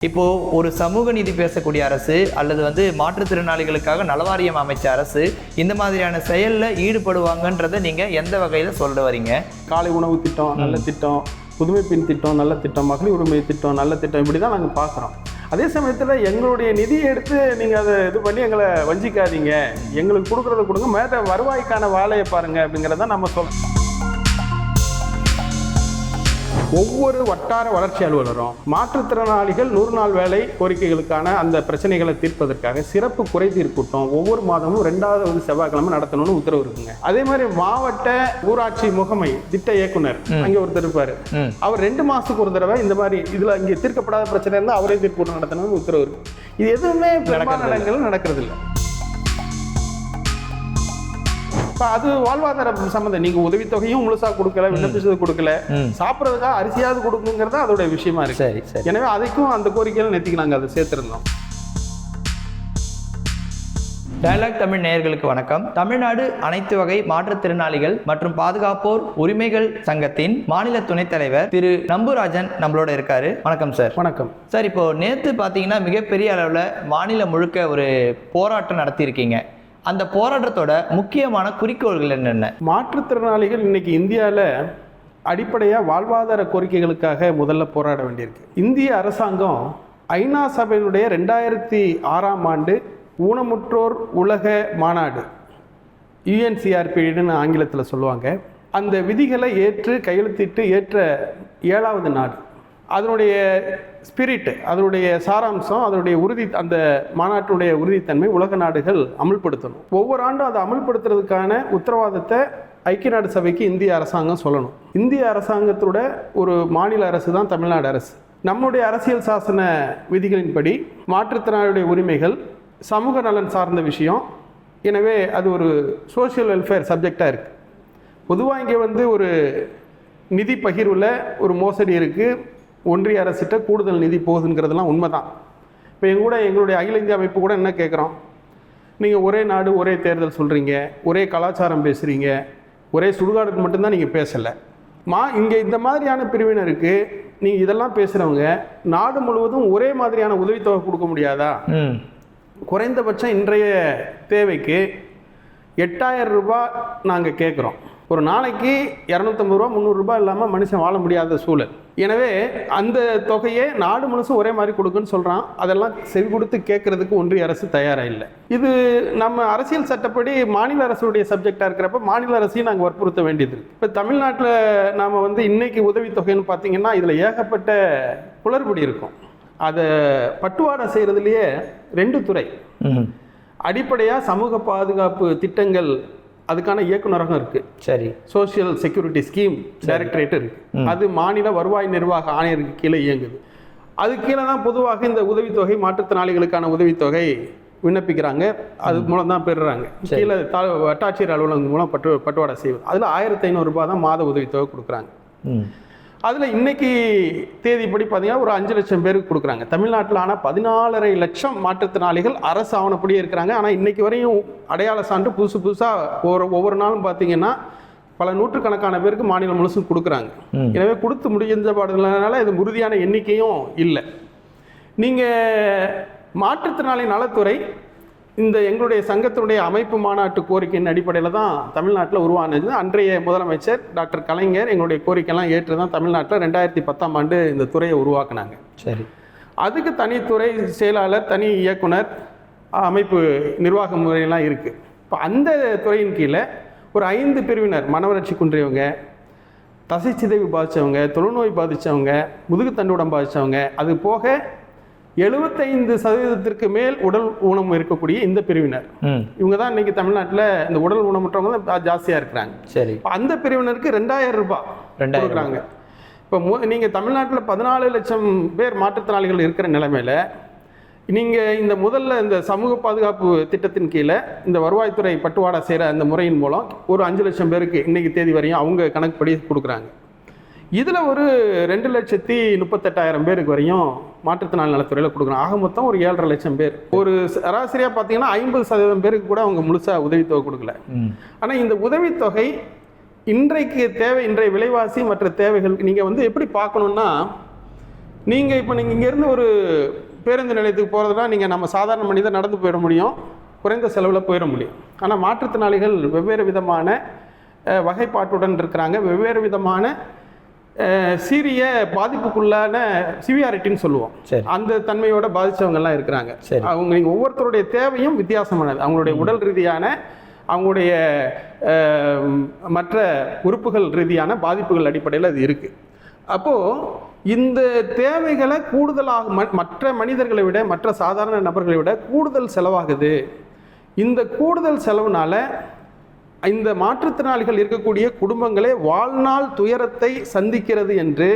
இப்போ ஒரு சமூக நீதி பேசக்கூடிய அரசு அல்லது வந்து மாற்றுத்திறனாளிகளுக்காக நலவாரியம் அமைச்ச அரசு இந்த மாதிரியான செயல்ல ஈடுபடுவாங்கன்றதை நீங்க எந்த வகையில சொல்ல வரீங்க? காலை உணவு திட்டம் நல்ல திட்டம் புதுமை பெண் திட்டம் நல்ல திட்டம் மகளிர் உரிமை திட்டம் நல்ல திட்டம் இப்படி தான் நாங்கள் பார்க்குறோம் அதே சமயத்தில் எங்களுடைய நிதியை எடுத்து நீங்கள் அதை இது பண்ணி எங்களை வஞ்சிக்காதீங்க. எங்களுக்கு கொடுக்குறத கொடுங்க. மேலே வருவாய்க்கான வேலையை பாருங்க அப்படிங்கிறத நம்ம சொல்ல ஒவ்வொரு வட்டார வளர்ச்சி அலுவலரும் மாற்றுத்திறனாளிகள் நூறு நாள் வேலை கோரிக்கைகளுக்கான அந்த பிரச்சனைகளை தீர்ப்பதற்காக சிறப்பு குறைதீர் கூட்டம் ஒவ்வொரு மாதமும் ரெண்டாவது செவ்வாய்க்கிழமை நடத்தணும்னு உத்தரவு இருக்குங்க. அதே மாதிரி மாவட்ட ஊராட்சி முகமை திட்ட இயக்குனர் அங்கே ஒருத்தர் இருப்பாரு. அவர் ரெண்டு மாசத்துக்கு ஒரு தடவை இந்த மாதிரி இதுல இங்கே தீர்க்கப்படாத பிரச்சனை இருந்தால் அவரே தீர்ப்பு நடத்தணும்னு உத்தரவு இருக்கு. இது எதுவுமே பெரும்பாலான இடங்கள்ல நடக்கிறது இல்லை. இப்போ அது வாழ்வாதார சம்மந்தம் நீங்க உதவித்தொகையும் முழுசா கொடுக்கல விண்ணப்பிச்சது கொடுக்கல. சாப்பிட்றதுக்காக அரிசியாவது கொடுக்குங்கிறது அதோட விஷயமா இருக்கு. சரி சரி. எனவே அதுக்கும் அந்த கோரிக்கையில நேற்றுக்கு நாங்கள் அதை சேர்த்திருந்தோம். டயலாக் தமிழ் நேயர்களுக்கு வணக்கம். தமிழ்நாடு அனைத்து வகை மாற்றுத்திறனாளிகள் மற்றும் பாதுகாப்போர் உரிமைகள் சங்கத்தின் மாநில துணைத் தலைவர் திரு நம்புராஜன் நம்மளோட இருக்காரு. வணக்கம் சார். வணக்கம். சார் இப்போ நேற்று பார்த்தீங்கன்னா மிகப்பெரிய அளவில் மாநிலம் முழுக்க ஒரு போராட்டம் நடத்தியிருக்கீங்க. அந்த போராட்டத்தோட முக்கியமான குறிக்கோள்கள் என்னென்ன? மாற்றுத்திறனாளிகள் இன்னைக்கு இந்தியாவில் அடிப்படையாக வாழ்வாதார கோரிக்கைகளுக்காக முதல்ல போராட வேண்டியிருக்கு. இந்திய அரசாங்கம் ஐநா சபையினுடைய ரெண்டாயிரத்தி ஆறாம் ஆண்டு ஊனமுற்றோர் உலக மாநாடு யுஎன்சிஆர்பின்னு ஆங்கிலத்தில் சொல்லுவாங்க. அந்த விதிகளை ஏற்று கையெழுத்திட்டு ஏற்ற ஏழாவது நாடு. அதனுடைய ஸ்பிரிட் அதனுடைய சாராம்சம் அதனுடைய உறுதி அந்த மாநாட்டினுடைய உறுதித்தன்மை உலக நாடுகள் அமுல்படுத்தணும். ஒவ்வொரு ஆண்டும் அதை அமுல்படுத்துறதுக்கான உத்தரவாதத்தை ஐக்கிய நாடு சபைக்கு இந்திய அரசாங்கம் சொல்லணும். இந்திய அரசாங்கத்தோட ஒரு மாநில அரசு தான் தமிழ்நாடு அரசு. நம்முடைய அரசியல் சாசன விதிகளின்படி மாற்றுத்திறனாளியுடைய உரிமைகள் சமூக நலன் சார்ந்த விஷயம். எனவே அது ஒரு சோஷியல் வெல்ஃபேர் சப்ஜெக்டாக இருக்குது பொதுவாக இங்கே வந்து ஒரு நிதி பகிர்வில் ஒரு மோசடி இருக்குது ஒன்றிய அரசிட்ட கூடுதல் நிதி போகுதுங்கிறதெல்லாம் உண்மை தான் இப்போ எங்க கூட எங்களுடைய அகில இந்திய அமைப்பு கூட என்ன கேட்குறோம் நீங்கள் ஒரே நாடு ஒரே தேர்தல் சொல்கிறீங்க ஒரே கலாச்சாரம் பேசுகிறீங்க ஒரே சுடுகாடுக்கு மட்டும்தான் நீங்கள் பேசலை. மா இங்கே இந்த மாதிரியான பிரிவினருக்கு நீங்கள் இதெல்லாம் பேசுகிறவங்க நாடு முழுவதும் ஒரே மாதிரியான உதவித்தொகை கொடுக்க முடியாதா? குறைந்தபட்சம் இன்றைய தேவைக்கு எட்டாயிரம் ரூபாய் நாங்கள் கேட்குறோம் ஒரு நாளைக்கு இரநூத்தம்பது ரூபா முந்நூறுரூபா இல்லாமல் மனுஷன் வாழ முடியாத சூழல். எனவே அந்த தொகையை நாடு முழுசும் ஒரே மாதிரி கொடுக்குன்னு சொல்கிறான் அதெல்லாம் செவி கொடுத்து கேட்கறதுக்கு ஒன்றிய அரசு தயாராக இல்லை. இது நம்ம அரசியல் சட்டப்படி மாநில அரசுடைய சப்ஜெக்டாக இருக்கிறப்ப மாநில அரசையும் நாங்கள் வற்புறுத்த வேண்டியது இப்போ தமிழ்நாட்டில் நாம் வந்து இன்னைக்கு உதவித்தொகைன்னு பார்த்தீங்கன்னா இதில் ஏகப்பட்ட குளறுபடி இருக்கும். அதை பட்டுவாடை செய்கிறதுலையே ரெண்டு துறை. அடிப்படையாக சமூக பாதுகாப்பு திட்டங்கள் அதுக்கான இயக்குநரகம் இருக்குது சரி. சோஷியல் செக்யூரிட்டி ஸ்கீம் டைரக்டரேட் இருக்கு. அது மாநில வருவாய் நிர்வாக ஆணையருக்கு கீழே இயங்குது. அது கீழே தான் பொதுவாக இந்த உதவித்தொகை மாற்றுத்திறனாளிகளுக்கான உதவித்தொகை விண்ணப்பிக்கிறாங்க. அது மூலம் தான் பெறுறாங்க. கீழே தா வட்டாட்சியர் அலுவலகம் மூலம் பட்டு பட்டுவாடை செய்வது. அதில் ஆயிரத்தி ஐநூறுரூபா தான் மாத உதவித்தொகை கொடுக்குறாங்க. அதில் இன்னைக்கு தேதிப்படி பார்த்தீங்கன்னா ஒரு அஞ்சு லட்சம் பேருக்கு கொடுக்குறாங்க. தமிழ்நாட்டில் ஆனால் பதினாலரை லட்சம் மாற்றுத்திறனாளிகள் அரசு ஆவணப்படியே இருக்கிறாங்க. ஆனால் இன்னைக்கு வரையும் அடையாள சான்று புதுசு புதுசாக ஒரு ஒவ்வொரு நாளும் பார்த்தீங்கன்னா பல நூற்றுக்கணக்கான பேருக்கு மாநிலம் முழுசும் கொடுக்குறாங்க. எனவே கொடுத்து முடிஞ்ச பாடுಗಳனால இது உறுதியான எண்ணிக்கையும் இல்லை. நீங்கள் மாற்றுத்திறனாளி நலத்துறை இந்த எங்களுடைய சங்கத்தினுடைய அமைப்பு மாநாட்டு கோரிக்கையின் அடிப்படையில் தான் தமிழ்நாட்டில் உருவானது. அன்றைய முதலமைச்சர் டாக்டர் கலைஞர் எங்களுடைய கோரிக்கையெல்லாம் ஏற்று தான் தமிழ்நாட்டில் ரெண்டாயிரத்தி பத்தாம் ஆண்டு இந்த துறையை உருவாக்குனாங்க. சரி. அதுக்கு தனித்துறை செயலாளர் தனி இயக்குனர் அமைப்பு நிர்வாக முறையெல்லாம் இருக்குது இப்போ அந்த துறையின் கீழே ஒரு ஐந்து பிரிவினர் மனவளர்ச்சி குன்றியவங்க தசைச்சிதைவு பாதித்தவங்க தொழுநோய் பாதித்தவங்க முதுகுத்தண்டுடம் பாதித்தவங்க அது போக எழுபத்தைந்து சதவீதத்திற்கு மேல் உடல் ஊனம் இருக்கக்கூடிய இந்த பிரிவினர். இவங்க தான் இன்னைக்கு தமிழ்நாட்டில் இந்த உடல் ஊனமுற்றவங்க தான் ஜாஸ்தியாக இருக்கிறாங்க. சரி. இப்ப அந்த பிரிவினருக்கு ரெண்டாயிரம் ரூபாய் ரெண்டாயிரம் இப்போ மு நீங்கள் தமிழ்நாட்டில் பதினாலு லட்சம் பேர் மாற்றுத்திறனாளிகள் இருக்கிற நிலைமையில நீங்கள் இந்த முதல்ல இந்த சமூக பாதுகாப்பு திட்டத்தின் கீழே இந்த வருவாய்த்துறை பட்டுவாடா செய்கிற அந்த முறையின் மூலம் ஒரு அஞ்சு லட்சம் பேருக்கு இன்னைக்கு தேதி வரையும் அவங்க கணக்குப்படி கொடுக்குறாங்க. இதில் ஒரு ரெண்டு லட்சத்தி முப்பத்தெட்டாயிரம் பேருக்கு வரையும் மாற்றுத்திறனாளி நலத்துறையில் கொடுக்குறாங்க ஆக மொத்தம் ஒரு ஏழரை லட்சம் பேர். ஒரு சராசரியாக பார்த்தீங்கன்னா ஐம்பது சதவீதம் பேருக்கு கூட அவங்க முழுசாக உதவித்தொகை கொடுக்கல. ஆனால் இந்த உதவித்தொகை இன்றைக்கு தேவை இன்றைய விலைவாசி மற்ற தேவைகள் நீங்கள் வந்து எப்படி பார்க்கணுன்னா நீங்கள் இப்போ நீங்கள் இங்கேருந்து ஒரு பேருந்து நிலையத்துக்கு போகிறதுனா நீங்கள் நம்ம சாதாரண மனிதர் நடந்து போயிட முடியும். குறைந்த செலவில் போயிட முடியும். ஆனால் மாற்றுத்திறனாளிகள் வெவ்வேறு விதமான வகைப்பாட்டுடன் இருக்கிறாங்க. வெவ்வேறு விதமான சீரிய பாதிப்புக்குள்ளான சிவியாரிட்டின்னு சொல்லுவோம். சரி. அந்த தன்மையோட பாதிச்சவங்கெல்லாம் இருக்கிறாங்க. சரி. அவங்க நீங்கள் ஒவ்வொருத்தருடைய தேவையும் வித்தியாசமானது. அவங்களுடைய உடல் ரீதியான அவங்களுடைய மற்ற உறுப்புகள் ரீதியான பாதிப்புகள் அடிப்படையில் அது இருக்குது அப்போது இந்த தேவைகளை கூடுதலாக ம- மற்ற மனிதர்களை விட மற்ற சாதாரண நபர்களை விட கூடுதல் செலவாகுது. இந்த கூடுதல் செலவுனால இந்த மாற்றுத்திறனாளிகள் இருக்கக்கூடிய குடும்பங்களே வாழ்நாள் துயரத்தை சந்திக்கிறது என்று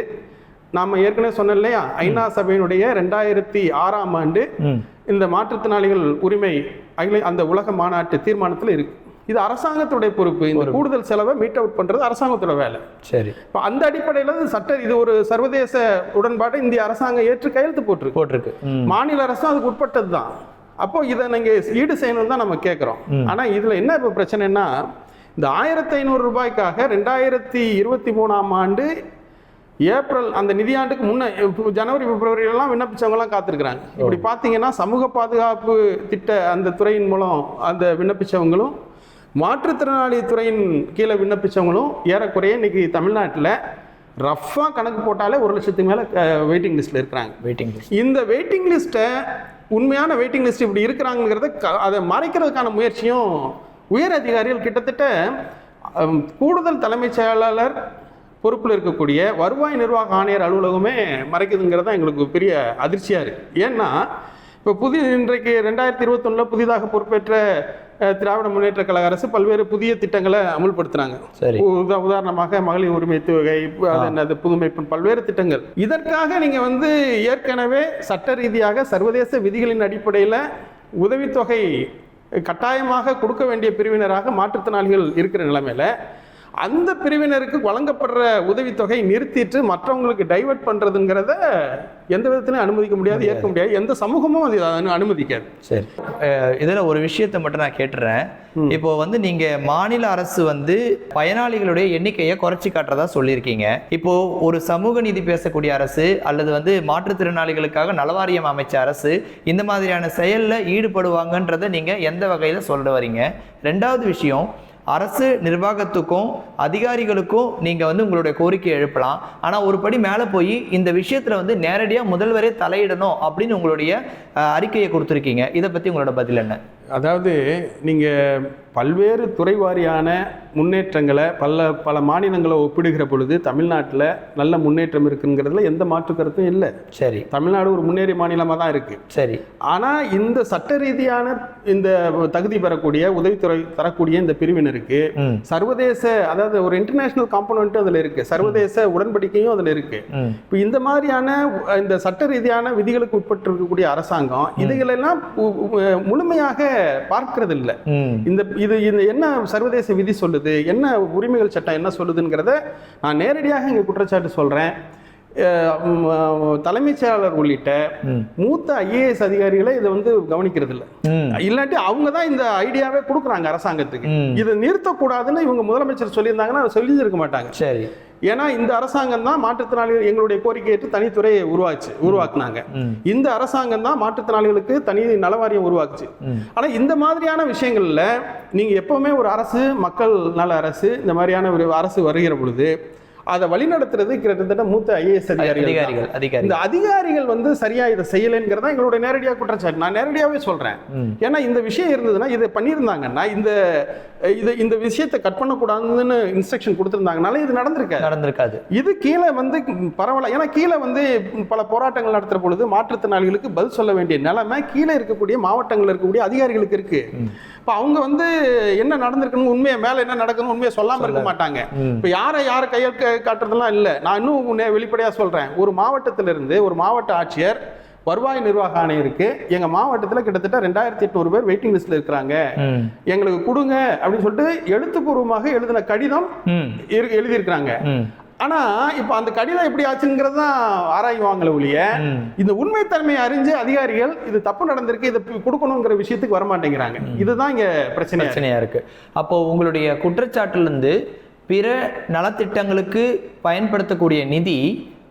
நாம் ஏற்கனவே சொன்னோம் இல்லையா? ஐநா சபையினுடைய ரெண்டாயிரத்தி ஆறாம் ஆண்டு இந்த மாற்றுத்திறனாளிகள் உரிமை அகில அந்த உலக மாநாட்டு தீர்மானத்தில் இருக்கு. இது அரசாங்கத்துடைய பொறுப்பு. இந்த கூடுதல் செலவை மீட் அவுட் பண்றது அரசாங்கத்தோட வேலை. சரி. இப்போ அந்த அடிப்படையில் சட்ட இது ஒரு சர்வதேச உடன்பாட்டை இந்திய அரசாங்கம் ஏற்று கையெழுத்து போட்டிருக்கு. போட்டிருக்கு. மாநில அரசும் அதுக்கு உட்பட்டது தான் அப்போ இதை நீங்க ஈடு செய்யணும் தான் நம்ம கேட்குறோம் ம். ஆனா இதுல என்ன இப்போ பிரச்சனைன்னா இந்த ஆயிரத்தி ஐநூறு ரூபாய்க்காக ரெண்டாயிரத்தி இருபத்தி மூணாம் ஆண்டு ஏப்ரல் அந்த நிதியாண்டுக்கு முன்ன ஜனவரி பிப்ரவரியிலலாம் விண்ணப்பிச்சவங்கலாம் காத்திருக்கிறாங்க. இப்படி பார்த்தீங்கன்னா சமூக பாதுகாப்பு திட்ட அந்த துறையின் மூலம் அந்த விண்ணப்பிச்சவங்களும் மாற்றுத்திறனாளி துறையின் கீழே விண்ணப்பிச்சவங்களும் ஏறக்குறைய இன்னைக்கு தமிழ்நாட்டில் ரஃப்பாக கணக்கு போட்டாலே ஒரு லட்சத்துக்கு மேலே வெயிட்டிங் லிஸ்ட்டில் இருக்கிறாங்க. வெயிட்டிங் லிஸ்ட் இந்த வெயிட்டிங் லிஸ்ட்டை உண்மையான வெயிட்டிங் லிஸ்ட் இப்படி இருக்கிறாங்கிறத க- அதை மறைக்கிறதுக்கான முயற்சியும் உயர் அதிகாரிகள் கிட்டத்தட்ட கூடுதல் தலைமைச் செயலாளர் பொறுப்பில் இருக்கக்கூடிய வருவாய் நிர்வாக ஆணையர் அலுவலகமே மறைக்குதுங்கிறது தான் எங்களுக்கு பெரிய அதிர்ச்சியாக இருக்குது ஏன்னா இப்போ புதிய இன்றைக்கு ரெண்டாயிரத்தி இருபத்தொன்னில் புதிதாக பொறுப்பேற்ற திராவிட முன்னேற்ற கழக அரசு பல்வேறு புதிய திட்டங்களை அமுல்படுத்துகிறாங்க சரி. உதா- உதாரணமாக மகளிர் உரிமை தொகை என்னது புதுமை பல்வேறு திட்டங்கள். இதற்காக நீங்க வந்து ஏற்கனவே சட்ட ரீதியாக சர்வதேச விதிகளின் அடிப்படையில் உதவித்தொகை கட்டாயமாக கொடுக்க வேண்டிய பிரிவினராக மாற்றுத்திறனாளிகள் இருக்கிற நிலைமையில அந்த பிரிவினருக்கு வழங்கப்படுற உதவித்தொகை நிறுத்திட்டு மற்றவங்களுக்கு டைவர்ட் பண்றதுங்கிறத எந்த விதத்திலையும் அனுமதிக்க முடியாது ஏற்க முடியாது. எந்த சமூகமும் அது அனு- அனுமதிக்காது. சரி. இதுல ஒரு விஷயத்தை மட்டும் நான் கேட்டுறேன். இப்போ வந்து நீங்க மாநில அரசு வந்து பயனாளிகளுடைய எண்ணிக்கையை குறைச்சி காட்டுறதா சொல்லியிருக்கீங்க. இப்போ ஒரு சமூக நீதி பேசக்கூடிய அரசு அல்லது வந்து மாற்றுத்திறனாளிகளுக்காக நலவாரியம் அமைச்ச அரசு இந்த மாதிரியான செயல்ல ஈடுபடுவாங்கன்றதை நீங்க எந்த வகையில சொல்ல வரீங்க? ரெண்டாவது விஷயம் அரசு நிர்வாகத்துக்கும் அதிகாரிகளுக்கும் நீங்கள் வந்து உங்களுடைய கோரிக்கை எழுப்பலாம். ஆனால் ஒரு படி மேலே போய் இந்த விஷயத்தில் வந்து நேரடியாக முதல்வரே தலையிடணும் அப்படின்னு உங்களுடைய அறிக்கையை கொடுத்துருக்கீங்க. இதை பற்றி உங்களோட பதில் என்ன? அதாவது நீங்கள் பல்வேறு துறை வாரியான முன்னேற்றங்களை பல பல மாநிலங்களை ஒப்பிடுகிற பொழுது தமிழ்நாட்டில் நல்ல முன்னேற்றம் இருக்குங்கிறதுல எந்த மாற்று கருத்தும் இல்லை. சரி. தமிழ்நாடு ஒரு முன்னேறிய மாநிலமாக தான் இருக்குது சரி. ஆனால் இந்த சட்ட ரீதியான இந்த தகுதி பெறக்கூடிய உதவித்துறை தரக்கூடிய இந்த பிரிவினருக்கு சர்வதேச அதாவது ஒரு இன்டர்நேஷனல் காம்பனண்ட்டும் அதில் இருக்குது சர்வதேச உடன்படிக்கையும் அதில் இருக்குது இப்போ இந்த மாதிரியான இந்த சட்ட ரீதியான விதிகளுக்கு உட்பட்டு இருக்கக்கூடிய அரசாங்கம் இதுகளெல்லாம் முழுமையாக பார்க்கிறது இல்லை இந்த இது இந்த என்ன சர்வதேச விதி சொல்லுது? என்ன உரிமைகள் சட்டம் என்ன சொல்லுதுங்கிறத நான் நேரடியாக இங்கே குற்றச்சாட்டு சொல்கிறேன் தலைமைச் செயலாளர் உள்ளிட்ட மூத்த ஐஏஎஸ் அதிகாரிகளை இதை வந்து கவனிக்கிறது இல்லை இல்லாட்டி அவங்க தான் இந்த ஐடியாவே கொடுக்குறாங்க அரசாங்கத்துக்கு. இதை நிறுத்தக்கூடாதுன்னு இவங்க முதலமைச்சர் சொல்லியிருந்தாங்கன்னா சொல்லியிருக்க மாட்டாங்க. சரி. ஏன்னா இந்த அரசாங்கம் தான் மாற்றுத்திறனாளிகள் எங்களுடைய கோரிக்கை ஏற்று தனித்துறையை உருவாச்சு உருவாக்குனாங்க. இந்த அரசாங்கம் தான் மாற்றுத்திறனாளிகளுக்கு தனி நலவாரியம் உருவாக்குச்சு. ஆனா இந்த மாதிரியான விஷயங்கள்ல நீங்க எப்பவுமே ஒரு அரசு மக்கள் நல அரசு இந்த மாதிரியான ஒரு அரசு வருகிற பொழுது அதை வழிநடத்துறது கிட்டத்தட்ட மூத்த ஐஏஎஸ் அதிகாரிகள் இந்த அதிகாரிகள் வந்து சரியா இதை செய்யலைங்கிறதா எங்களுடைய நேரடியாக குற்றச்சாட்டு. நான் நேரடியாவே சொல்றேன். ஏன்னா இந்த விஷயம் இருந்ததுன்னா இதை பண்ணியிருந்தாங்கன்னா இந்த இது இந்த விஷயத்தை கட் பண்ணக்கூடாதுன்னு இன்ஸ்ட்ரக்ஷன் கொடுத்துருந்தாங்கனால இது நடந்திருக்காது. நடந்திருக்காது. இது கீழே வந்து பரவாயில்ல. ஏன்னா கீழே வந்து பல போராட்டங்கள் நடத்துற பொழுது மாற்றுத்திறனாளிகளுக்கு பதில் சொல்ல வேண்டிய நிலைமை கீழே இருக்கக்கூடிய மாவட்டங்களில் இருக்கக்கூடிய அதிகாரிகளுக்கு இருக்கு. ம். இப்போ அவங்க வந்து என்ன நடந்திருக்குன்னு உண்மையை மேலே என்ன நடக்குன்னு உண்மையை சொல்லாம இருக்க மாட்டாங்க. இப்போ யாரை யாரை கையில் க- காட்டுறதெல்லாம் இல்லை. நான் இன்னும் உன்னை வெளிப்படையா சொல்றேன். ஒரு மாவட்டத்திலிருந்து ஒரு மாவட்ட ஆட்சியர் வருவாய் நிர்வாக ஆணையருக்கு எங்க மாவட்டத்தில் கிட்டத்தட்ட ரெண்டாயிரத்தி எட்நூறு பேர் வெயிட்டிங் லிஸ்ட்ல இருக்கிறாங்க. எங்களுக்கு கொடுங்க அப்படின்னு சொல்லிட்டு எழுத்துப்பூர்வமாக எழுதின கடிதம் எழுதியிருக்கிறாங்க. ம் ஆனா இப்ப அந்த கடிதம் எப்படி ஆச்சுங்கிறது தான் ஆராய்வாங்களே ஒழிய இந்த உண்மைத்தன்மையை அறிஞ்சு அதிகாரிகள் இது தப்பு நடந்திருக்கு இதை கொடுக்கணுங்கிற விஷயத்துக்கு வர மாட்டேங்கிறாங்க இதுதான் இங்க பிரச்சனை பிரச்சனையா இருக்கு. அப்போ உங்களுடைய குற்றச்சாட்டுல இருந்து பிற நலத்திட்டங்களுக்கு பயன்படுத்தக்கூடிய நிதி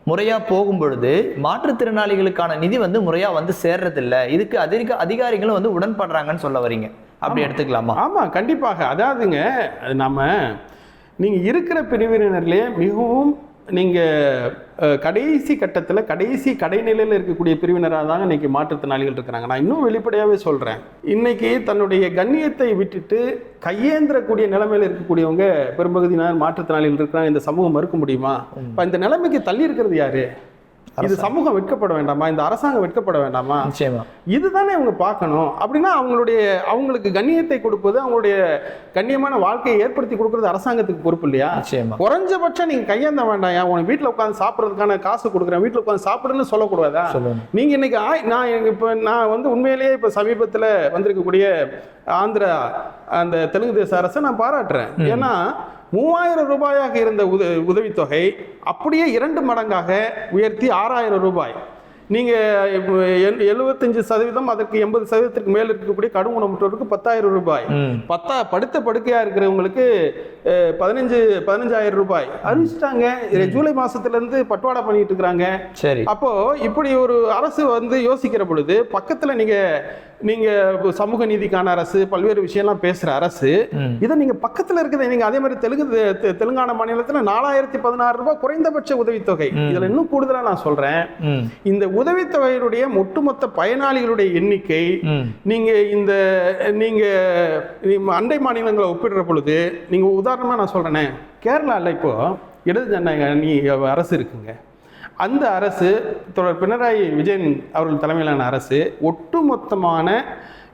முறையா போகும் பொழுது மாற்றுத்திறனாளிகளுக்கான நிதி வந்து முறையா வந்து சேர்றதில்ல. இதுக்கு அதிக அதிகாரிகளும் வந்து உடன்படுறாங்கன்னு சொல்ல வரீங்க. அப்படி எடுத்துக்கலாமா? ஆமாம் கண்டிப்பாக. அதாவதுங்க அது நம்ம நீங்கள் இருக்கிற பிரிவினர்லேயே மிகவும் நீங்கள் கடைசி கட்டத்தில் கடைசி கடைநிலையில் இருக்கக்கூடிய பிரிவினராக தாங்க இன்னைக்கு மாற்றுத்திறனாளிகள் இருக்கிறாங்க. நான் இன்னும் வெளிப்படையாகவே சொல்கிறேன் இன்னைக்கு தன்னுடைய கண்ணியத்தை விட்டுட்டு கையேந்திரக்கூடிய நிலைமையில் இருக்கக்கூடியவங்க பெரும்பகுதியினர் மாற்றுத்திறனாளிகள் இருக்கிறாங்க. இந்த சமூகம் மறுக்க முடியுமா? இப்போ இந்த நிலைமைக்கு தள்ளி இருக்கிறது யாரு? இது சமூகம் வெட்கப்பட வேண்டாமா? இந்த அரசாங்கம் வெட்கப்பட வேண்டாமா? நிச்சயமா. இதுதானே அவங்க பார்க்கணும். அப்படின்னா அவங்களுடைய அவங்களுக்கு கண்ணியத்தை கொடுப்பது அவங்களுடைய கண்ணியமான வாழ்க்கையை ஏற்படுத்தி கொடுக்கறது அரசாங்கத்துக்கு பொறுப்பு இல்லையா? நிச்சயமா. குறைஞ்சபட்சம் நீங்க கையேந்த வேண்டாம். உனக்கு வீட்டில் உட்காந்து சாப்பிட்றதுக்கான காசு கொடுக்குறேன். வீட்டில் உட்காந்து சாப்பிடுன்னு சொல்லக்கூடாதா? நீங்க இன்னைக்கு ஆய்- நான் இப்போ நான் வந்து உண்மையிலேயே இப்போ சமீபத்தில் வந்திருக்கக்கூடிய ஆந்திரா அந்த தெலுங்கு தேச அரசை நான் பாராட்டுறேன். ஏன்னா மூவாயிரம் ரூபாயாக இருந்த உத உதவித்தொகை அப்படியே இரண்டு மடங்காக உயர்த்தி ஆறாயிரம் ரூபாய். நீங்கள் எழுபத்தஞ்சு சதவீதம் அதற்கு எண்பது சதவீதத்திற்கு மேல் இருக்கக்கூடிய கடும் ஊனமுற்றோருக்கு பத்தாயிரம் ரூபாய். பத்தா படுத்த படுக்கையா இருக்கிறவங்களுக்கு பதினஞ்சு பதினஞ்சாயிரம் ரூபாய். அறிவிச்சிட்டாங்க. ஜூலை மாசத்துல இருந்து பட்டுவாடா பண்ணிட்டு இருக்கிறாங்க. சரி. அப்போ இப்படி ஒரு அரசு வந்து யோசிக்கிற பொழுது பக்கத்துல நீங்க நீங்க சமூக நீதிக்கான அரசு பல்வேறு விஷயம்லாம் பேசுற அரசு இதை நீங்க பக்கத்துல இருக்கிறத நீங்க அதே மாதிரி தெலுங்கு தெலுங்கானா மாநிலத்துல நாலாயிரத்தி பதினாறு ரூபாய் குறைந்தபட்ச உதவித்தொகை. இதுல இன்னும் கூடுதலா நான் சொல்றேன். இந்த உதவித்தொகையினுடைய ஒட்டுமொத்த பயனாளிகளுடைய எண்ணிக்கை நீங்க இந்த நீங்க அண்டை மாநிலங்களை ஒப்பிடுற பொழுது நீங்க உதாரணமா நான் சொல்றேனே கேரளால இப்போ இடது ஜனநாயக அரசு இருக்குங்க. அந்த அரசு தொடர் பினராயி விஜயன் அவர்கள் தலைமையிலான அரசு ஒட்டுமொத்தமான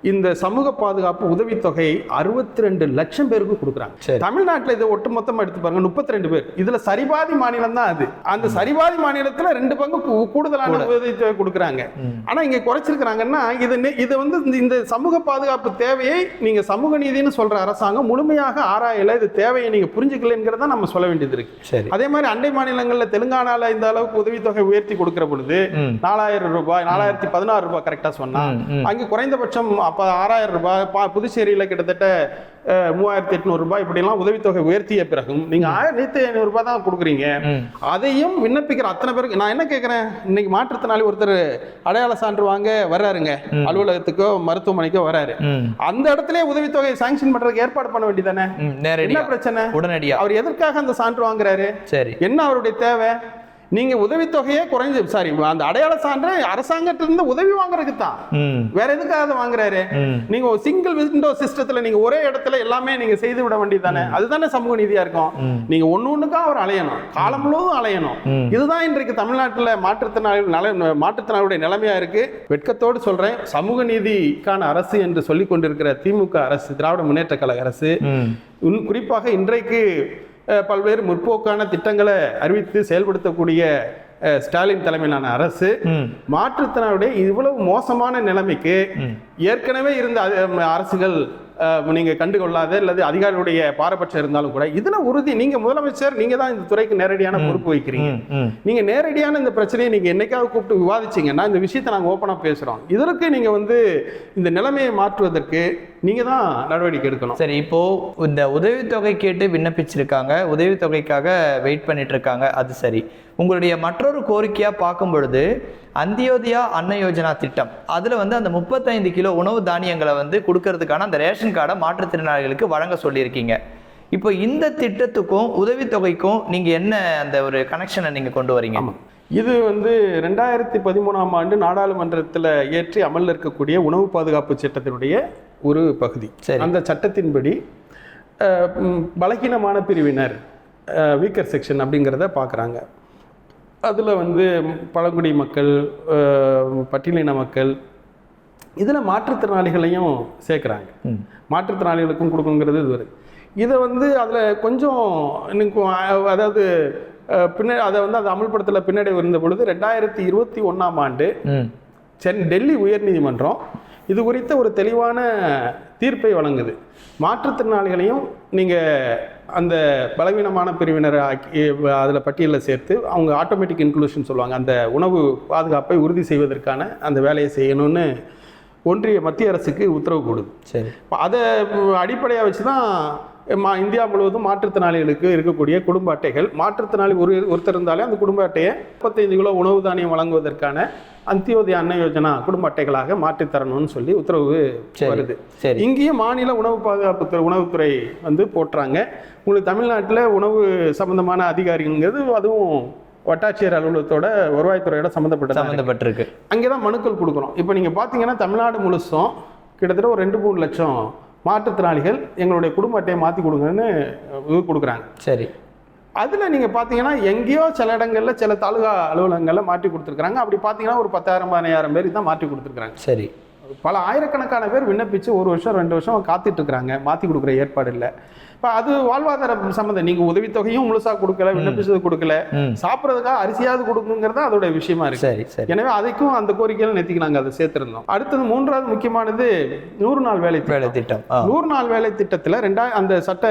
இந்த சமூக பாதுகாப்பு உதவித்தொகை அறுபத்தி ரெண்டு லட்சம் பேருக்கு கொடுக்குறாங்க. தமிழ்நாட்டில் இதை ஒட்டுமொத்தமா எடுத்து பாருங்க முப்பத்தி ரெண்டு பேர். இதுல சரிபாதி மாநிலம் தான் அது. அந்த சரிபாதி மாநிலத்துல ரெண்டு பங்கு கூடுதலான உதவித்தொகை கொடுக்குறாங்க. ம். ஆனா இங்க குறைச்சிருக்கிறாங்கன்னா இது இது வந்து இந்த- சமூக பாதுகாப்பு தேவையை நீங்க சமூக நீதினு சொல்ற அரசாங்கம் முழுமையாக ஆராயல இது தேவையை நீங்க புரிஞ்சுக்கலங்கிறத நம்ம சொல்ல வேண்டியது இருக்கு. சரி. அதே மாதிரி அண்டை மாநிலங்கள்ல தெலுங்கானால இந்த அளவுக்கு உதவித்தொகை உயர்த்தி கொடுக்கிற பொழுது நாலாயிரம் ரூபாய் நாலாயிரத்தி பதினாறு ரூபாய் கரெக்டா சொன்னா. அங்க குறைந்தபட்சம் அப்ப ஆறாயிரம் ரூபாய் பா- புதுச்சேரியில கிட்டத்தட்ட மூவாயிரத்தி எட்நூறு ரூபாய் இப்படிலாம் உதவித்தொகை உயர்த்திய பிறகும் நீங்க ஆயிரத்தி ஐநூறு ரூபாய் தான் கொடுக்குறீங்க. அதையும் விண்ணப்பிக்கிற அத்தனை பேருக்கு நான் என்ன கேட்குறேன் இன்னைக்கு மாற்றுத்திறனாளி ஒருத்தர் அடையாள சான்று வாங்க வர்றாருங்க. அலுவலகத்துக்கோ மருத்துவமனைக்கோ வர்றாரு. ம். அந்த இடத்துல உதவித்தொகை சாங்ஷன் பண்றதுக்கு ஏற்பாடு பண்ண வேண்டியதானே என்ன பிரச்சனை? உடனடியா. அவர் எதற்காக அந்த சான்று வாங்குறாரு? சரி. என்ன அவருடைய தேவை? நீங்க உதவித்தொகையே குறைஞ்சு சாரி அந்த அடையாள சான்று அரசாங்கத்திலிருந்து உதவி வாங்குறதுக்கு தான் வேற எதுக்காக அதை வாங்குறாரு? நீங்க ஒரு சிங்கிள் விண்டோ சிஸ்டத்துல நீங்க ஒரே இடத்துல எல்லாமே நீங்க செய்து விட வேண்டியதானே அதுதானே சமூக நீதியா இருக்கும். நீங்க ஒண்ணு ஒண்ணுக்கா அவர் அலையணும். காலம் முழுவதும் அலையணும். இதுதான் இன்றைக்கு தமிழ்நாட்டுல மாற்றுத்திறனாளிகள் நல மாற்றுத்திறனாளுடைய நிலைமையா இருக்கு. வெட்கத்தோடு சொல்றேன் சமூக நீதிக்கான அரசு என்று சொல்லிக் கொண்டிருக்கிற திமுக அரசு திராவிட முன்னேற்ற கழக அரசு குறிப்பாக இன்றைக்கு பல்வேறு முற்போக்கான திட்டங்களை அறிவித்து செயல்படுத்தக்கூடிய ஸ்டாலின் தலைமையிலான அரசு ம். மாற்றுத்திறனாளுடைய இவ்வளவு மோசமான நிலைமைக்கு ஏற்கனவே இருந்த அரசுகள் நீங்க கண்டுகொள்ளாத அல்லது அதிகாரிகளுடைய பாரபட்சம் இருந்தாலும் கூட இதுல உறுதி நீங்க முதலமைச்சர் நீங்க தான் இந்த துறைக்கு நேரடியான பொறுப்பு வைக்கிறீங்க. நீங்க நேரடியான இந்த பிரச்சனையை நீங்க என்னைக்காவது கூப்பிட்டு விவாதிச்சீங்கன்னா இந்த விஷயத்தை நாங்க ஓப்பனா பேசுறோம். இதற்கு நீங்க வந்து இந்த நிலைமையை மாற்றுவதற்கு நீங்க தான் நடவடிக்கை எடுக்கணும். சரி இப்போ இந்த உதவித்தொகை கேட்டு விண்ணப்பிச்சிருக்காங்க. உதவித்தொகைக்காக வெயிட் பண்ணிட்டு இருக்காங்க அது சரி. உங்களுடைய மற்றொரு கோரிக்கையா பார்க்கும் பொழுது அந்தியோதயா அன்ன யோஜனா திட்டம். அதுல வந்து அந்த முப்பத்தைந்து கிலோ உணவு தானியங்களை வந்து கொடுக்கறதுக்கான அந்த ரேஷன் கார்டை மாற்றுத்திறனாளிகளுக்கு வழங்க சொல்லியிருக்கீங்க. இப்போ இந்த திட்டத்துக்கும் உதவித்தொகைக்கும் நீங்க என்ன அந்த ஒரு கனெக்ஷனை நீங்க கொண்டு வரீங்க. இது வந்து ரெண்டாயிரத்தி பதிமூணாம் ஆண்டு நாடாளுமன்றத்தில் ஏற்றி அமலில் இருக்கக்கூடிய உணவு பாதுகாப்பு சட்டத்தினுடைய ஒரு பகுதி. அந்த சட்டத்தின்படி பலகீனமான பிரிவினர் வீக்கர் செக்ஷன் அப்படிங்கிறத பார்க்குறாங்க அதில் வந்து பழங்குடி மக்கள் பட்டியலின மக்கள் இதில் மாற்றுத்திறனாளிகளையும் சேர்க்குறாங்க. மாற்றுத்திறனாளிகளுக்கும் கொடுக்கணுங்கிறது இது வருது இதை வந்து அதில் கொஞ்சம் இன்னும் அதாவது பின்ன அதை வந்து அதை அமல்படுத்தல பின்னாடி இருந்த பொழுது ரெண்டாயிரத்தி இருபத்தி ஒன்றாம் ஆண்டு சென் டெல்லி உயர்நீதிமன்றம் இது குறித்த ஒரு தெளிவான தீர்ப்பை வழங்குது. மாற்றுத்திறனாளிகளையும் நீங்கள் அந்த பலவீனமான பிரிவினரை ஆக்கி அதில் பட்டியலில் சேர்த்து அவங்க ஆட்டோமேட்டிக் இன்க்ளூஷன் சொல்லுவாங்க. அந்த உணவு பாதுகாப்பை உறுதி செய்வதற்கான அந்த வேலையை செய்யணும்னு ஒன்றிய மத்திய அரசுக்கு உத்தரவு கொடுது சரி. அதை அடிப்படையாக வச்சு தான் மா இந்தியா முழுவதும் மாற்றுத்திறனாளிகளுக்கு இருக்கக்கூடிய குடும்ப அட்டைகள். மாற்றுத்திறனாளி ஒரு ஒருத்தர் இருந்தாலே அந்த குடும்ப அட்டையை முப்பத்தைந்து கிலோ உணவு தானியம் வழங்குவதற்கான அந்தியோதய அன்ன யோஜனா குடும்ப அட்டைகளாக மாற்றித் தரணும்னு சொல்லி உத்தரவு வருது. இங்கேயும் மாநில உணவு பாதுகாப்பு உணவுத்துறை வந்து போட்டுறாங்க. உங்களுக்கு தமிழ்நாட்டில் உணவு சம்பந்தமான அதிகாரிங்கிறது அதுவும் வட்டாட்சியர் அலுவலகத்தோட வருவாய்த்துறையோட சம்மந்தப்பட்டது சம்மந்தப்பட்டிருக்கு அங்கே தான் மனுக்கள் கொடுக்குறோம். இப்போ நீங்கள் பார்த்தீங்கன்னா தமிழ்நாடு முழுசும் கிட்டத்தட்ட ஒரு ரெண்டு மூணு லட்சம் மாற்றுத்திறனாளிகள் எங்களுடைய குடும்ப அட்டையை மாற்றி கொடுங்கன்னு இது கொடுக்குறாங்க. சரி. அதில் நீங்கள் பார்த்தீங்கன்னா எங்கேயோ சில இடங்களில் சில தாலுகா அலுவலகங்களில் மாற்றி கொடுத்துருக்குறாங்க. அப்படி பார்த்தீங்கன்னா ஒரு பத்தாயிரம் பதினாயிரம் பேருக்கு தான் மாற்றி கொடுத்துருக்குறாங்க. சரி. பல ஆயிரக்கணக்கான பேர் விண்ணப்பிச்சு ஒரு வருஷம் ரெண்டு வருஷம் காத்துட்டு இருக்கிறாங்க மாற்றி கொடுக்குற ஏற்பாடு இல்லை. இப்போ அது வாழ்வாதார சம்மந்தம் நீங்கள் உதவித்தொகையும் முழுசாக கொடுக்கல விண்ணப்பிச்சது கொடுக்கல. சாப்பிட்றதுக்காக அரிசியாவது கொடுக்குங்கிறது அதோட விஷயமா இருக்கு. சரி சரி. எனவே அதுக்கும் அந்த கோரிக்கையில நேற்றுக்கு நாங்கள் அதை சேர்த்திருந்தோம். அடுத்தது மூன்றாவது முக்கியமானது நூறு நாள் வேலை திட்டம். வேலை திட்டம். நூறு நாள் வேலை திட்டத்தில் ரெண்டாயிரம் அந்த சட்ட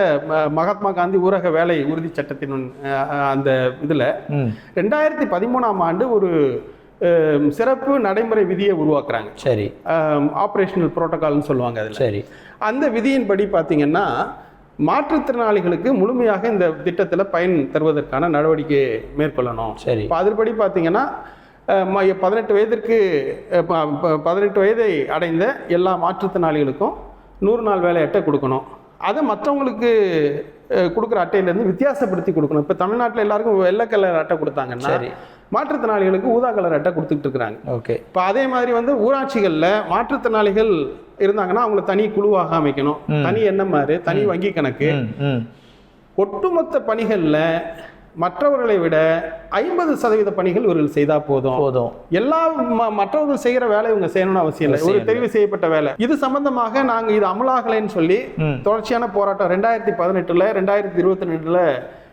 மகாத்மா காந்தி ஊரக வேலை உறுதி சட்டத்தின் அந்த இதில் ரெண்டாயிரத்தி பதிமூணாம் ஆண்டு ஒரு சிறப்பு நடைமுறை விதியை உருவாக்குறாங்க. சரி. ஆப்ரேஷனல் புரோட்டோகால்னு சொல்லுவாங்க அதில். சரி. அந்த விதியின்படி பார்த்தீங்கன்னா மாற்றுத்திறனாளிகளுக்கு முழுமையாக இந்த திட்டத்தில் பயன் தருவதற்கான நடவடிக்கை மேற்கொள்ளணும். சரி. இப்போ அதன்படி பார்த்தீங்கன்னா பதினெட்டு வயதிற்கு பதினெட்டு வயதை அடைந்த எல்லா மாற்றுத்திறனாளிகளுக்கும் நூறு நாள் வேலை அட்டை கொடுக்கணும். அதை மற்றவங்களுக்கு கொடுக்குற அட்டையிலேருந்து வித்தியாசப்படுத்தி கொடுக்கணும். இப்போ தமிழ்நாட்டில் எல்லாருக்கும் வெள்ளை கலர் அட்டை கொடுத்தாங்கன்னா சரி. மாற்றுத்திறனாளிகளுக்கு ஊதா கலர் அட்டை கொடுத்துட்டு இருக்கிறாங்க. ஓகே. இப்போ அதே மாதிரி வந்து ஊராட்சிகளில் மாற்றுத்திறனாளிகள் இருந்தாங்கன்னா அவங்கள தனி குழுவாக அமைக்கணும். தனி எண்ணமாறு தனி வங்கி கணக்கு. ஒட்டுமொத்த பணிகளில் மற்றவர்களை விட ஐம்பது சதவீத பணிகள் இவர்கள் செய்தால் போதும். போதும். எல்லா மற்றவர்கள் செய்கிற வேலை இவங்க செய்யணும்னு அவசியம் இல்லை. ஒரு தெரிவு செய்யப்பட்ட வேலை. இது சம்பந்தமாக நாங்கள் இது அமலாகலைன்னு சொல்லி தொடர்ச்சியான போராட்டம் ரெண்டாயிரத்தி பதினெட்டில் ரெண்டாயிரத்தி இருபத்தி ரெண்டில்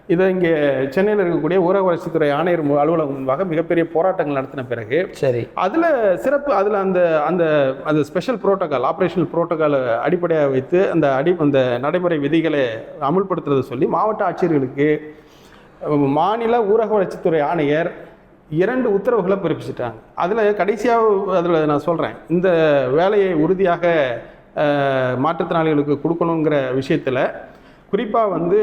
இதை இங்கே சென்னையில் இருக்கக்கூடிய ஊரக வளர்ச்சித்துறை ஆணையர் மு- அலுவலகம் முன்பாக மிகப்பெரிய போராட்டங்கள் நடத்தின பிறகு சரி. அதில் சிறப்பு அதில் அந்த அந்த அந்த ஸ்பெஷல் புரோட்டோகால் ஆப்ரேஷனல் புரோட்டோகாலை அடிப்படையாக வைத்து அந்த அடி அந்த நடைமுறை விதிகளை அமுல்படுத்துறதை சொல்லி மாவட்ட ஆட்சியர்களுக்கு மாநில ஊரக வளர்ச்சித்துறை ஆணையர் இரண்டு உத்தரவுகளை பிறப்பிச்சிட்டாங்க. அதில் கடைசியாக அதில் நான் சொல்கிறேன் இந்த வேலையை உறுதியாக மாற்றுத்திறனாளிகளுக்கு கொடுக்கணுங்கிற விஷயத்தில் குறிப்பாக வந்து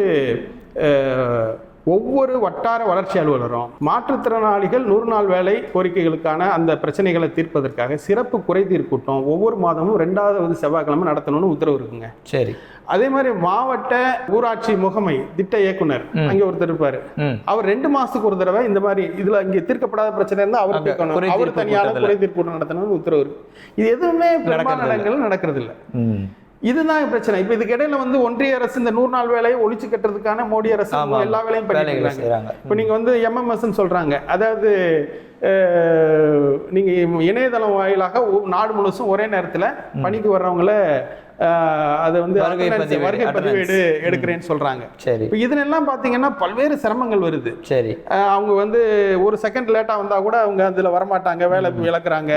ஒவ்வொரு வட்டார வளர்ச்சி அலுவலரும் மாற்றுத்திறனாளிகள் நூறு நாள் வேலை கோரிக்கைகளுக்கான அந்த பிரச்சனைகளை தீர்ப்பதற்காக சிறப்பு குறைதீர் கூட்டம் ஒவ்வொரு மாதமும் ரெண்டாவது செவ்வாய்க்கிழமை நடத்தணும்னு உத்தரவு இருக்குங்க. சரி. அதே மாதிரி மாவட்ட ஊராட்சி முகமை திட்ட இயக்குனர் அங்கே ஒருத்தர் இருப்பாரு. அவர் ரெண்டு மாசத்துக்கு ஒரு தடவை இந்த மாதிரி இதுல இங்க தீர்க்கப்படாத பிரச்சனை இருந்தா அவர் குறை அவர் தீர்ப்பு தனியான கூட்டத்துல. குறைதீர் கூட்டம் நடத்தணும்னு உத்தரவு இருக்கு. இது எதுவுமே நடக்கிறது இல்ல இதுதான் பிரச்சனை. இப்ப இதுக்கு இடையில வந்து ஒன்றிய அரசு இந்த நூறு நாள் வேலையை ஒழிச்சு கட்டுறதுக்கான மோடி அரசு எல்லா. வேலையும் பண்ணிட்டு இப்போ நீங்க வந்து எம்எம்எஸ்ன்னு சொல்றாங்க. அதாவது அஹ், நீங்க இணையதளம் வாயிலாக நாடு முழுசும் ஒரே நேரத்துல பணிக்கு வர்றவங்கள அதை வந்து வருகை பதிவேடு. எடுக்கிறேன்னு சொல்றாங்க. சரி. இப்போ இதுல எல்லாம் பாத்தீங்கன்னா பல்வேறு சிரமங்கள் வருது. சரி. அவங்க வந்து ஒரு செகண்ட் லேட்டா வந்தா கூட அவங்க அதுல வரமாட்டாங்க வேலை இழக்கிறாங்க.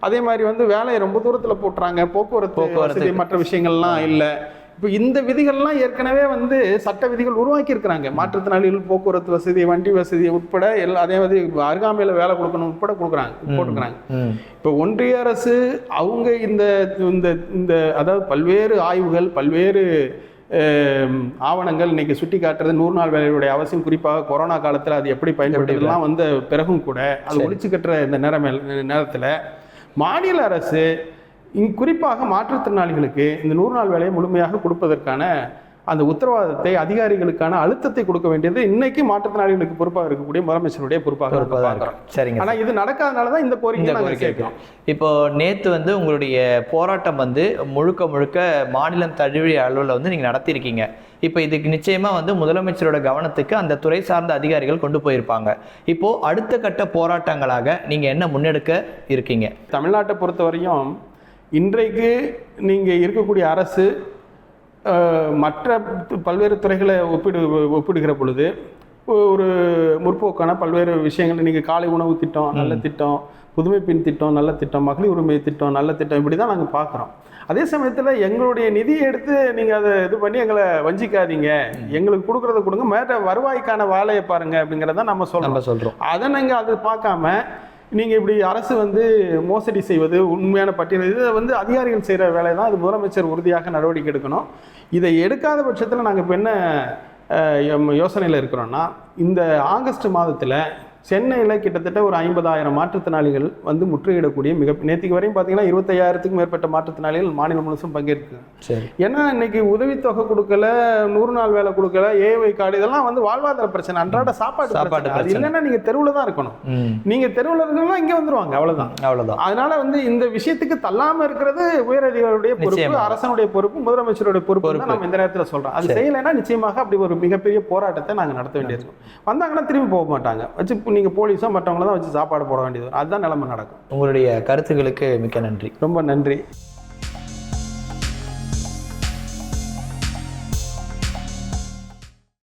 அதே மாதிரி வந்து வேலையை ரொம்ப தூரத்துல போட்டுறாங்க. போக்குவரத்து மற்ற விஷயங்கள்லாம் இல்ல. இப்போ இந்த விதிகள்லாம் ஏற்கனவே வந்து சட்ட விதிகள் உருவாக்கி இருக்கிறாங்க மாற்றுத்திறனாளிகள் போக்குவரத்து வசதி வண்டி வசதி உட்பட எல்லா அதே மாதிரி அருகாமையில் வேலை கொடுக்கணும் உட்பட கொடுக்குறாங்க போட்டுக்கிறாங்க. இப்போ ஒன்றிய அரசு அவங்க இந்த இந்த இந்த அதாவது பல்வேறு ஆய்வுகள் பல்வேறு ஆவணங்கள் இன்னைக்கு சுட்டி காட்டுறது நூறு நாள் வேலையுடைய அவசியம். குறிப்பாக கொரோனா காலத்தில் அது எப்படி பயன்படுத்தலாம் வந்த பிறகும் கூட அது. ஒழிச்சு கட்டுற இந்த நேரம் நேரத்தில் மாநில அரசு இங் குறிப்பாக மாற்றுத்திறனாளிகளுக்கு இந்த நூறு நாள் வேலையை முழுமையாக கொடுப்பதற்கான அந்த உத்தரவாதத்தை அதிகாரிகளுக்கான அழுத்தத்தை கொடுக்க வேண்டியது இன்னைக்கு மாற்றுத்திறனாளிகளுக்கு பொறுப்பாக இருக்கக்கூடிய முதலமைச்சருடைய பொறுப்பாக இருக்கு. சரிங்க ஆனா இது நடக்காதனால தான் இந்த கோரிக்கை நாங்கள் கேட்கிறோம். இப்போ நேத்து வந்து உங்களுடைய போராட்டம் வந்து முழுக்க முழுக்க மாநிலம் தழுவிய அளவில் வந்து நீங்க நடத்தியிருக்கீங்க. இப்போ இதுக்கு நிச்சயமா வந்து முதலமைச்சரோட கவனத்துக்கு அந்த துறை சார்ந்த அதிகாரிகள் கொண்டு போயிருப்பாங்க. இப்போ அடுத்த கட்ட போராட்டங்களாக நீங்க என்ன முன்னெடுக்க இருக்கீங்க? தமிழ்நாட்டை பொறுத்தவரையும் இன்றைக்கு நீங்கள் இருக்கக்கூடிய அரசு மற்ற பல்வேறு துறைகளை ஒப்பிடு ஒப்பிடுகிற பொழுது ஒரு முற்போக்கான பல்வேறு விஷயங்கள் நீங்கள் காலை உணவு திட்டம் நல்ல திட்டம் புதுமை பெண் திட்டம் நல்ல திட்டம் மகளிர் உரிமை திட்டம் நல்ல திட்டம் இப்படி தான் நாங்கள் பார்க்குறோம். அதே சமயத்தில் எங்களுடைய நிதியை எடுத்து நீங்கள் அதை இது பண்ணி எங்களை வஞ்சிக்காதீங்க. எங்களுக்கு கொடுக்குறத கொடுங்க. மேட்ட வருவாய்க்கான வேலையை பாருங்க அப்படிங்கிறத நம்ம சொல்கிறோம் நம்ம சொல்றோம். அதை நாங்கள் அது பார்க்காம நீங்கள் இப்படி அரசு வந்து மோசடி செய்வது உண்மையான பட்டியல் இதை வந்து அதிகாரிகள் செய்கிற வேலை தான் இது முதலமைச்சர் உறுதியாக நடவடிக்கை எடுக்கணும். இதை எடுக்காத பட்சத்தில் நாங்கள் இப்போ என்ன யோசனையில் இருக்கிறோன்னா இந்த ஆகஸ்ட் மாதத்தில் சென்னையில் கிட்டத்தட்ட ஒரு ஐம்பதாயிரம் மாற்றுத்திறனாளிகள் வந்து முற்றுகையிடக்கூடிய மிக நேற்றுக்கு வரையும் பார்த்தீங்கன்னா இருபத்தையாயிரத்துக்கும் மேற்பட்ட மாற்றுத்திறனாளிகள் மாநிலம் முழுசும் பங்கேற்கு சரி. ஏன்னா இன்னைக்கு உதவித்தொகை கொடுக்கல நூறு நாள் வேலை கொடுக்கல ஏஐ கார்டு இதெல்லாம் வந்து வாழ்வாதார பிரச்சனை அன்றாட சாப்பாடு பிரச்சனை. அது. இல்லைன்னா நீங்க தெருவில் தான் இருக்கணும். ம். நீங்க தெருவில் இருக்கணும்னா இங்க வந்துருவாங்க அவ்வளவுதான். அவ்வளவுதான். அதனால வந்து இந்த விஷயத்துக்கு தள்ளாம இருக்கிறது உயரதிகாரியுடைய பொறுப்பு. அரசனுடைய பொறுப்பு முதலமைச்சருடைய பொறுப்பு. தான் நம்ம இந்த நேரத்தில் சொல்றோம். அது. செய்யலைன்னா நிச்சயமாக அப்படி ஒரு மிகப்பெரிய போராட்டத்தை நாங்க நடத்த வேண்டியிருக்கும். வந்தாங்கன்னா திரும்பி போக மாட்டாங்க. வச்சு இப்ப நீங்க போலீஸோ மற்றவங்கள தான் வச்சு சாப்பாடு போட வேண்டியது. அதுதான் நிலைமை நடக்கும். உங்களுடைய கருத்துக்களுக்கு மிக்க நன்றி. ரொம்ப நன்றி.